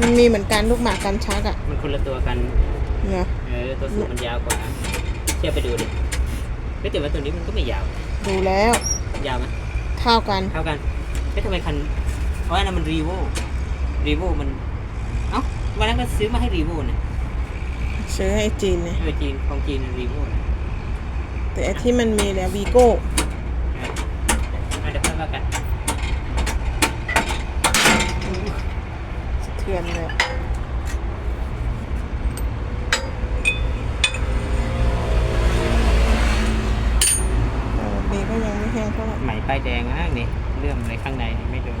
มันมีเหมือนกันลูกหมากกันชักอะมันคนละตัวกันเนาะเออตัวสูงมันยาวกว่าเทียบไปดูดิเฮ้ยแต่ว่าตัวนี้มันก็ไม่ยาว ดูแล้ว ยาวไหมเท่ากันเท่ากันเฮ้ยทำไมคันเพราะอันนั้นมันรีโวรีโวมัน เอ้าวันนั้นก็ซื้อมาให้รีโวเนี่ยซื้อให้จีนเนี่ยเออจีนของจีนรีโวนะแต่ไอ้ที่มันมีแล้ววีโก้เออเอาเดี๋ยวค่อยว่ากัน สะเทือนเลยแต่ก็ยังไม่แห้งเท่าไหร่ไหมป้ายแดงอะนี่เลื่อมอะไรข้างในนี่ไม่โดน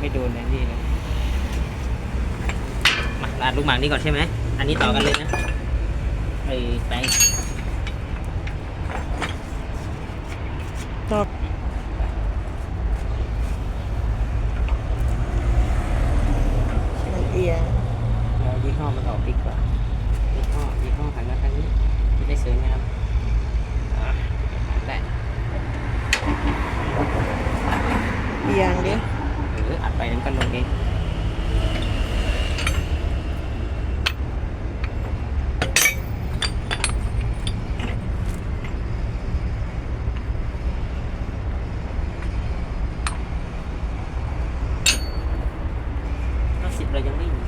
ไม่โดนในนี่เลยมาลาดลูกหมากนี่ก่อนใช่ไหม อันนี้ต่อกันเลยนะไอ้แป้งตอบมันเอียง เรายี่ห้อมันออกดีกว่ายี่ห้อยี่ห้อหันมาทางนี้จะได้สวยงามอะได้ เอียงดิ เอออัดไปนั้นก็ลงเองก็สิบเรายังไม่มี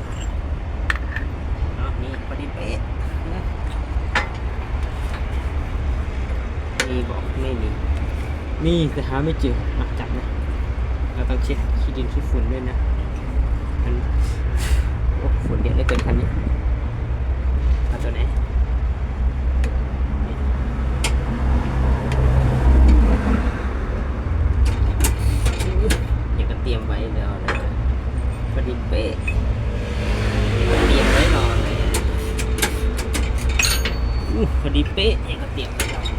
เนาะนี่พอดีเป๊ะนะมีบอกไม่มี มีแต่หาไม่เจอมาจับนะเราต้องเช็ดขี้ดินขี้ฝุ่นด้วยนะมันโอ้ฝุ่นเยอะเหลือเกินคันนี้เอาตัวไหนนี่อยากจะเตรียมไว้เดี๋ยวเอาเลยพอดีเป๊ะเตรียมไว้รอเลยวพอดีเป๊ะอยากจะเตรียมไว้รอเลย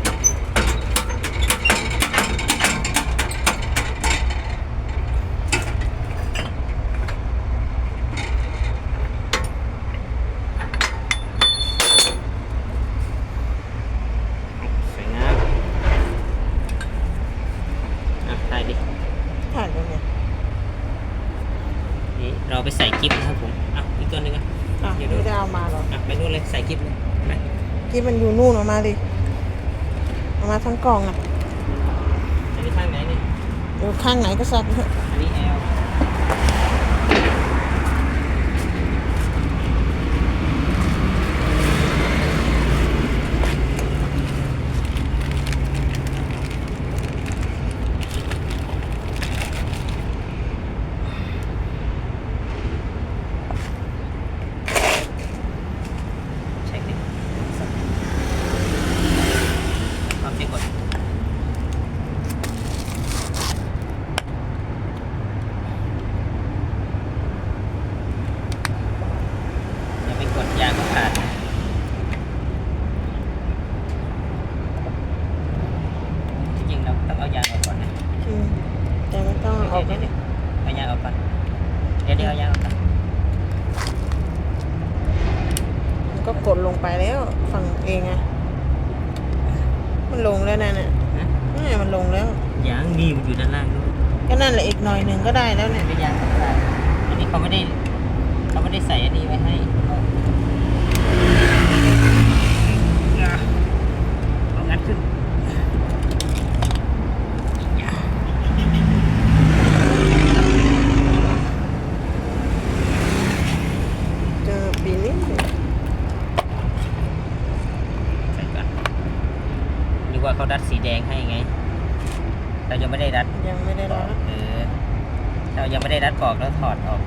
สวยงามอะได้ดิ ผ่านตรงเนี้ย นี่ เราไปใส่กิฟต์นะครับผมอะอีกตัวหนึงอะอะเดี๋ไม่ยวดูได้เอามาหรอกอะไปนู่นเลยใส่กิฟต์เลยเห็นไหมที่มันอยู่นู่นเออกมาดิเอามาทั้งกล่องอะอันนี้ข้างไหนเนี่ยอยู่ข้างไหนก็สักเถอะอันนี้แอลเช็คดิความเช็คก่ อนอย่าไปกดยางก็ขาดนะจริงๆเราต้องเอายางออกก่อนนะอืมแต่ไม่ต้องเอาออกเดี๋ก็ยวๆเอายางออกก่อนเดี๋ยวเดี๋ยวเอายางออกก่อน มันก็กดลงไปแล้วฝั่งเองอะ มันลงแล้วนั่นน่ะนะนี่มันลงแล้วยางนี่มันอยู่ด้านล่างด้วยก็นั่นแหละอีกหน่อยหนึ่งก็ได้แล้วเนี่ยไม่ยางธรรมดาอันนี้เขาไม่ได้เขาไม่ได้ใส่อันนี้ไว้ให้เอางัดขึ้น เจอปีนี้เลย ใส่ก่อนนึกว่า เขาดัดสีแดงให้ไง เรายังไม่ได้ดัดยังไม่ได้รับเออเรายังไม่ได้รัดปลอกแล้วถอดออก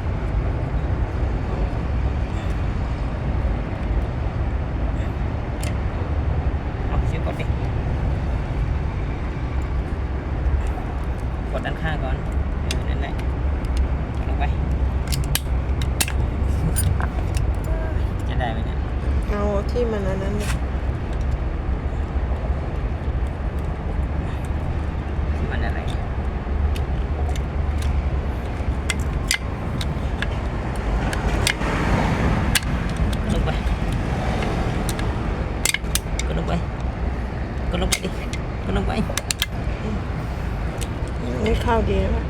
เอาชิวกดดิกดด้านข้างก่อนเออนั่นแหละกดลงไป จะได้ไหมเนี่ย เอาที่มันอันนั้นเนี่ย ที่มันอะไร กดลงไป กดลงไป กดลงไปดิ กดลงไป นี่เข้าดีนะ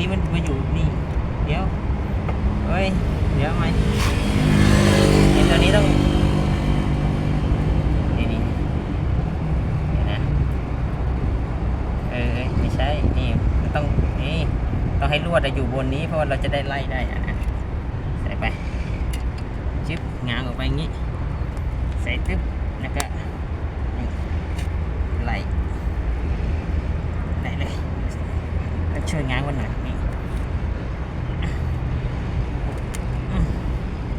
นี้มันมาอยู่นี่ เดี๋ยวเฮ้ย เดี๋ยวไหมอ้ตัวนี้ต้องนี่นี่เดี๋ยวนะเออเอ้ยไม่ใช่ นี่มันต้องนี่ต้องให้ลวดอยู่บนนี้เพราะว่าเราจะได้ไล่ได้อะนะใส่ไปจึ๊บงางออกไปอย่างนี้ ใส่ตึ๊บแล้วก็นี่ไล่ไล่เลยแล้วช่วยง้างมันหน่อยนี่อืม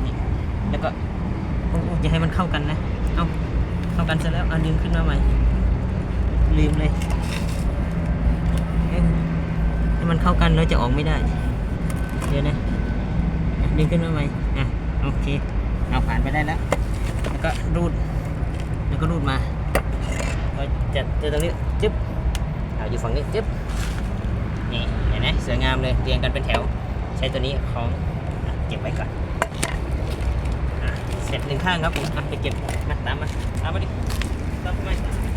นี่ แล้วก็โอ้โอ้อย่าให้มันเข้ากันนะ เอา เข้ากันเสร็จแล้วเอาดึงขึ้นมาใหม่ ลืมเลยให้มันเข้ากันแล้วจะออกไม่ได้ เดี๋ยวนะดึงขึ้นมาใหม่อะโอเคเอาผ่านไปได้แล้ว แล้วก็รูด แล้วก็รูดมาก็จะเจอตรงนี้จึ๊บเอาอยู่ฝั่งนี้จึ๊บนี่เห็นไหมสวยงามเลยเรียงกันเป็นแถว ใช้ตัวนี้ของเก็บไว้ก่อน เแตะหนึ่งข้างครับผมไปเก็บมาตามมาเอาไปดิต้อาไมา